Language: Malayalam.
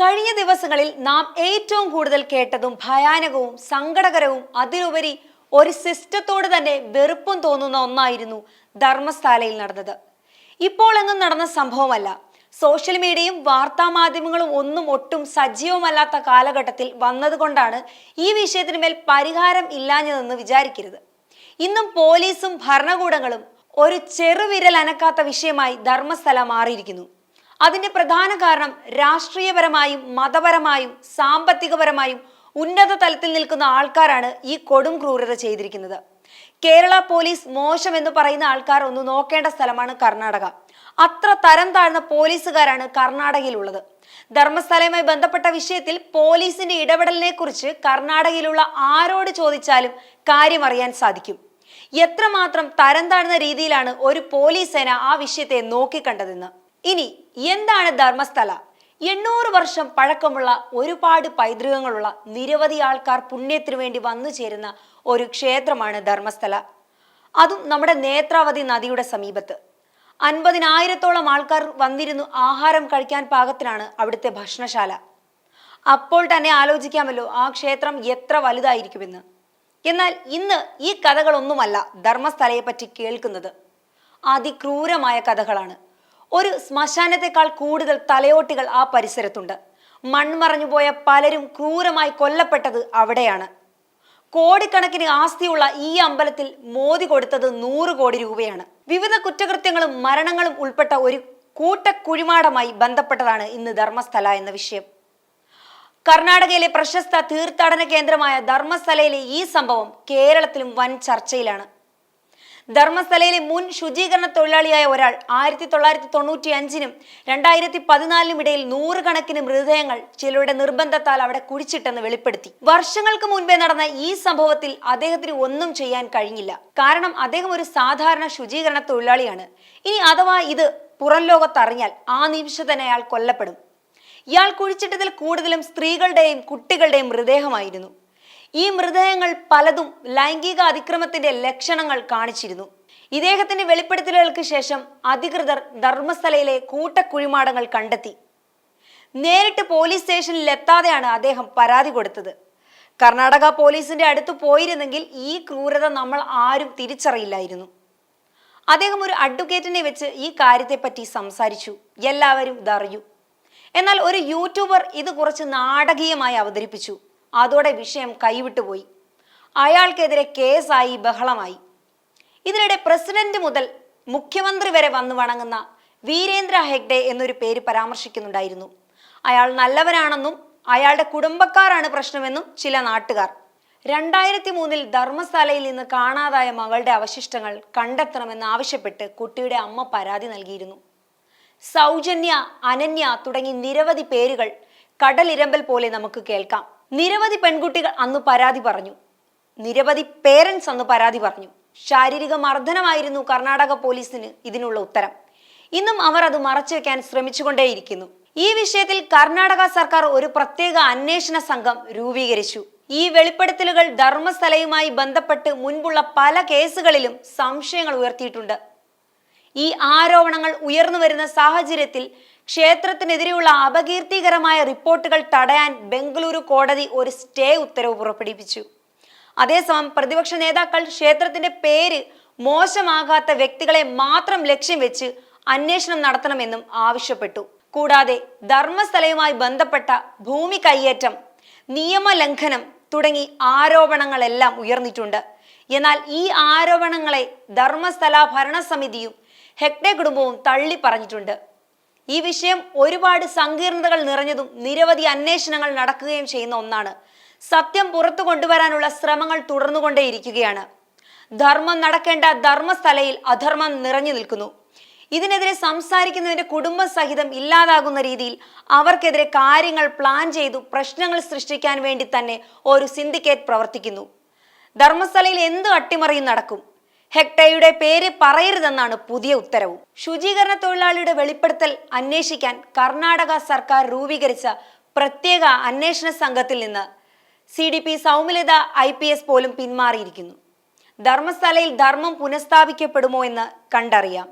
കഴിഞ്ഞ ദിവസങ്ങളിൽ നാം ഏറ്റവും കൂടുതൽ കേട്ടതും ഭയാനകവും സങ്കടകരവും അതിലുപരി ഒരു സിസ്റ്റത്തോട് തന്നെ വെറുപ്പും തോന്നുന്ന ഒന്നായിരുന്നു ധർമ്മസ്ഥാലയിൽ നടന്നത്. ഇപ്പോൾ എങ്ങും നടന്ന സംഭവമല്ല. സോഷ്യൽ മീഡിയയും വാർത്താ മാധ്യമങ്ങളും ഒന്നും ഒട്ടും സജീവമല്ലാത്ത കാലഘട്ടത്തിൽ വന്നതുകൊണ്ടാണ് ഈ വിഷയത്തിന് മേൽ പരിഹാരം ഇല്ലാഞ്ഞതെന്ന് വിചാരിക്കരുത്. ഇന്നും പോലീസും ഭരണകൂടങ്ങളും ഒരു ചെറുവിരൽ അനക്കാത്ത വിഷയമായി ധർമ്മസ്ഥല മാറിയിരിക്കുന്നു. അതിന്റെ പ്രധാന കാരണം രാഷ്ട്രീയപരമായും മതപരമായും സാമ്പത്തികപരമായും ഉന്നത തലത്തിൽ നിൽക്കുന്ന ആൾക്കാരാണ് ഈ കൊടും ക്രൂരത ചെയ്തിരിക്കുന്നത്. കേരള പോലീസ് മോശം എന്ന് പറയുന്ന ആൾക്കാർ ഒന്ന് നോക്കേണ്ട സ്ഥലമാണ് കർണാടക. അത്ര തരം താഴ്ന്ന പോലീസുകാരാണ് കർണാടകയിലുള്ളത്. ധർമ്മസ്ഥലയുമായി ബന്ധപ്പെട്ട വിഷയത്തിൽ പോലീസിന്റെ ഇടപെടലിനെ കുറിച്ച് കർണാടകയിലുള്ള ആരോട് ചോദിച്ചാലും കാര്യം അറിയാൻ സാധിക്കും. എത്രമാത്രം തരം താഴ്ന്ന രീതിയിലാണ് ഒരു പോലീസ് സേന ആ വിഷയത്തെ നോക്കിക്കണ്ടതെന്ന്. ഇനി എന്താണ് ധർമ്മസ്ഥല? എണ്ണൂറ് വർഷം പഴക്കമുള്ള ഒരുപാട് പൈതൃകങ്ങളുള്ള നിരവധി ആൾക്കാർ പുണ്യത്തിനു വേണ്ടി വന്നു ചേരുന്ന ഒരു ക്ഷേത്രമാണ് ധർമ്മസ്ഥല. അതും നമ്മുടെ നേത്രാവതി നദിയുടെ സമീപത്ത്. അൻപതിനായിരത്തോളം ആൾക്കാർ വന്നിരുന്നു ആഹാരം കഴിക്കാൻ പാകത്തിനാണ് അവിടുത്തെ ഭക്ഷണശാല. അപ്പോൾ തന്നെ ആലോചിക്കാമല്ലോ ആ ക്ഷേത്രം എത്ര വലുതായിരിക്കുമെന്ന്. എന്നാൽ ഇന്ന് ഈ കഥകളൊന്നുമല്ല ധർമ്മസ്ഥലയെപ്പറ്റി കേൾക്കുന്നത്. അതിക്രൂരമായ കഥകളാണ്. ഒരു ശ്മശാനത്തെക്കാൾ കൂടുതൽ തലയോട്ടികൾ ആ പരിസരത്തുണ്ട്. മൺമറഞ്ഞുപോയ പലരും ക്രൂരമായി കൊല്ലപ്പെട്ടത് അവിടെയാണ്. കോടിക്കണക്കിന് ആസ്തിയുള്ള ഈ അമ്പലത്തിൽ മോദി കൊടുത്തത് നൂറ് കോടി രൂപയാണ്. വിവിധ കുറ്റകൃത്യങ്ങളും മരണങ്ങളും ഉൾപ്പെട്ട ഒരു കൂട്ടക്കുഴിമാടമായി ബന്ധപ്പെട്ടതാണ് ഇന്ന് ധർമ്മസ്ഥല എന്ന വിഷയം. കർണാടകയിലെ പ്രശസ്ത തീർത്ഥാടന കേന്ദ്രമായ ധർമ്മസ്ഥലയിലെ ഈ സംഭവം കേരളത്തിലും വൻ ചർച്ചയിലാണ്. ധർമ്മസ്ഥലയിലെ മുൻ ശുചീകരണ തൊഴിലാളിയായ ഒരാൾ ആയിരത്തി തൊള്ളായിരത്തി തൊണ്ണൂറ്റി അഞ്ചിനും രണ്ടായിരത്തി പതിനാലിനും ഇടയിൽ നൂറുകണക്കിന് മൃതദേഹങ്ങൾ ചിലരുടെ നിർബന്ധത്താൽ അവിടെ കുഴിച്ചിട്ടെന്ന് വെളിപ്പെടുത്തി. വർഷങ്ങൾക്ക് മുൻപേ നടന്ന ഈ സംഭവത്തിൽ അദ്ദേഹത്തിന് ഒന്നും ചെയ്യാൻ കഴിഞ്ഞില്ല. കാരണം അദ്ദേഹം ഒരു സാധാരണ ശുചീകരണ തൊഴിലാളിയാണ്. ഇനി അഥവാ ഇത് പുറം ലോകത്തറിഞ്ഞാൽ ആ നിമിഷം തന്നെ അയാൾ കൊല്ലപ്പെടും. ഇയാൾ കുഴിച്ചിട്ടതിൽ കൂടുതലും സ്ത്രീകളുടെയും കുട്ടികളുടെയും മൃതദേഹമായിരുന്നു. ഈ മൃതദേഹങ്ങൾ പലതും ലൈംഗിക അതിക്രമത്തിന്റെ ലക്ഷണങ്ങൾ കാണിച്ചിരുന്നു. ഇദ്ദേഹത്തിന്റെ വെളിപ്പെടുത്തലുകൾക്ക് ശേഷം അധികൃതർ ധർമ്മസ്ഥലയിലെ കൂട്ടക്കുഴിമാടങ്ങൾ കണ്ടെത്തി. നേരിട്ട് പോലീസ് സ്റ്റേഷനിൽ എത്താതെയാണ് അദ്ദേഹം പരാതി കൊടുത്തത്. കർണാടക പോലീസിന്റെ അടുത്ത് പോയിരുന്നെങ്കിൽ ഈ ക്രൂരത നമ്മൾ ആരും തിരിച്ചറിയില്ലായിരുന്നു. അദ്ദേഹം ഒരു അഡ്വക്കേറ്റിനെ വെച്ച് ഈ കാര്യത്തെപ്പറ്റി സംസാരിച്ചു. എല്ലാവരും ഇതറിയു എന്നാൽ ഒരു യൂട്യൂബർ ഇത് കുറച്ച് നാടകീയമായി അവതരിപ്പിച്ചു. അതോടെ വിഷയം കൈവിട്ടുപോയി അയാൾക്കെതിരെ കേസായി ബഹളമായി. ഇതിനിടെ പ്രസിഡന്റ് മുതൽ മുഖ്യമന്ത്രി വരെ വന്നു വണങ്ങുന്ന വീരേന്ദ്ര ഹെഗ്ഡെ എന്നൊരു പേര് പരാമർശിക്കുന്നുണ്ടായിരുന്നു. അയാൾ നല്ലവരാണെന്നും അയാളുടെ കുടുംബക്കാരാണ് പ്രശ്നമെന്നും ചില നാട്ടുകാർ. രണ്ടായിരത്തി മൂന്നിൽ ധർമ്മശാലയിൽ നിന്ന് കാണാതായ മകളുടെ അവശിഷ്ടങ്ങൾ കണ്ടെത്തണമെന്ന് ആവശ്യപ്പെട്ട് കുട്ടിയുടെ അമ്മ പരാതി നൽകിയിരുന്നു. സൗജന്യ അനന്യ തുടങ്ങി നിരവധി പേരുകൾ കടലിരമ്പൽ പോലെ നമുക്ക് കേൾക്കാം. നിരവധി പെൺകുട്ടികൾ അന്ന് പരാതി പറഞ്ഞു. നിരവധി പേരൻസ് അന്ന് പരാതി പറഞ്ഞു. ശാരീരിക മർദ്ദനമായിരുന്നു കർണാടക പോലീസിന് ഇതിനുള്ള ഉത്തരം. ഇന്നും അവർ അത് മറച്ചുവെക്കാൻ ശ്രമിച്ചുകൊണ്ടേയിരിക്കുന്നു. ഈ വിഷയത്തിൽ കർണാടക സർക്കാർ ഒരു പ്രത്യേക അന്വേഷണ സംഘം രൂപീകരിച്ചു. ഈ വെളിപ്പെടുത്തലുകൾ ധർമ്മസ്ഥലയുമായി ബന്ധപ്പെട്ട് മുൻപുള്ള പല കേസുകളിലും സംശയങ്ങൾ ഉയർത്തിയിട്ടുണ്ട്. ഈ ആരോപണങ്ങൾ ഉയർന്നു വരുന്ന സാഹചര്യത്തിൽ ക്ഷേത്രത്തിനെതിരെയുള്ള അപകീർത്തികരമായ റിപ്പോർട്ടുകൾ തടയാൻ ബംഗളൂരു കോടതി ഒരു സ്റ്റേ ഉത്തരവ് പുറപ്പെടുവിച്ചു. അതേസമയം പ്രതിപക്ഷ നേതാക്കൾ ക്ഷേത്രത്തിന്റെ പേര് മോശമാകാത്ത വ്യക്തികളെ മാത്രം ലക്ഷ്യം വെച്ച് അന്വേഷണം നടത്തണമെന്നും ആവശ്യപ്പെട്ടു. കൂടാതെ ധർമ്മസ്ഥലയുമായി ബന്ധപ്പെട്ട ഭൂമി കയ്യേറ്റം നിയമലംഘനം തുടങ്ങി ആരോപണങ്ങളെല്ലാം ഉയർന്നിട്ടുണ്ട്. എന്നാൽ ഈ ആരോപണങ്ങളെ ധർമ്മസ്ഥല ഭരണസമിതിയും ഹെക്ടെ കുടുംബവും തള്ളി പറഞ്ഞിട്ടുണ്ട് ഈ വിഷയം ഒരുപാട് സങ്കീർണതകൾ നിറഞ്ഞതും നിരവധി അന്വേഷണങ്ങൾ നടക്കുകയും ചെയ്യുന്ന ഒന്നാണ്. സത്യം പുറത്തു കൊണ്ടുവരാനുള്ള ശ്രമങ്ങൾ തുടർന്നുകൊണ്ടേയിരിക്കുകയാണ്. ധർമ്മം നടക്കേണ്ട ധർമ്മസ്ഥലയിൽ അധർമ്മം നിറഞ്ഞു നിൽക്കുന്നു. ഇതിനെതിരെ സംസാരിക്കുന്നതിന്റെ കുടുംബ സഹിതം ഇല്ലാതാകുന്ന രീതിയിൽ അവർക്കെതിരെ കാര്യങ്ങൾ പ്ലാൻ ചെയ്തു പ്രശ്നങ്ങൾ സൃഷ്ടിക്കാൻ വേണ്ടി തന്നെ ഒരു സിൻഡിക്കേറ്റ് പ്രവർത്തിക്കുന്നു. ധർമ്മസ്ഥലയിൽ എന്ത് അട്ടിമറിയും നടക്കും? ഹെക്ടയുടെ പേര് പറയരുതെന്നാണ് പുതിയ ഉത്തരവ്. ശുചീകരണ തൊഴിലാളിയുടെ വെളിപ്പെടുത്തൽ അന്വേഷിക്കാൻ കർണാടക സർക്കാർ രൂപീകരിച്ച പ്രത്യേക അന്വേഷണ സംഘത്തിൽ നിന്ന് സി ഡി പി സൗമിലിത ഐ പി എസ് പോലും പിന്മാറിയിരിക്കുന്നു. ധർമ്മസ്ഥലയിൽ ധർമ്മം പുനഃസ്ഥാപിക്കപ്പെടുമോ എന്ന് കണ്ടറിയാം.